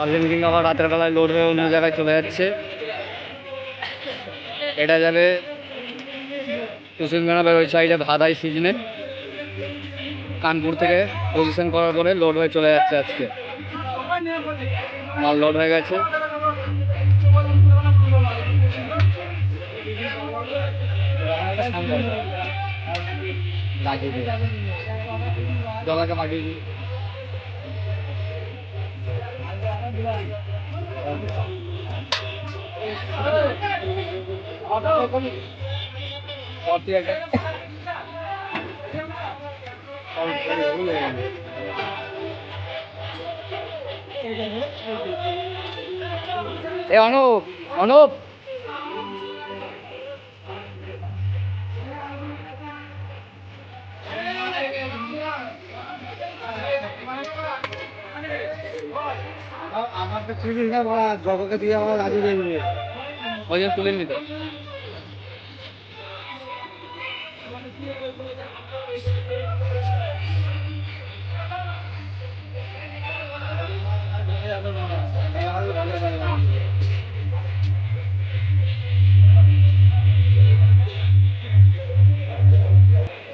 Urgent king আবার রাতের বেলায় লোড হয়ে অন্য জায়গায় চলে যাচ্ছে। এটা যাবে কুসুমগ্রামের ওই সাইডে ভাদাই সিজনে কানপুর থেকে পজিশন করার পরে লোড হয়ে চলে যাচ্ছে আজকে। মাল লোড হয়ে গেছে। জলাকে মাটিয়ে এ অনুপ অনুপ।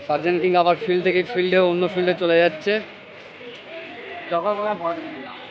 সার্জেন্ট কিং আবার ফিল্ড থেকে ফিল্ডে অন্য ফিল্ডে চলে যাচ্ছে। 找个公安保安。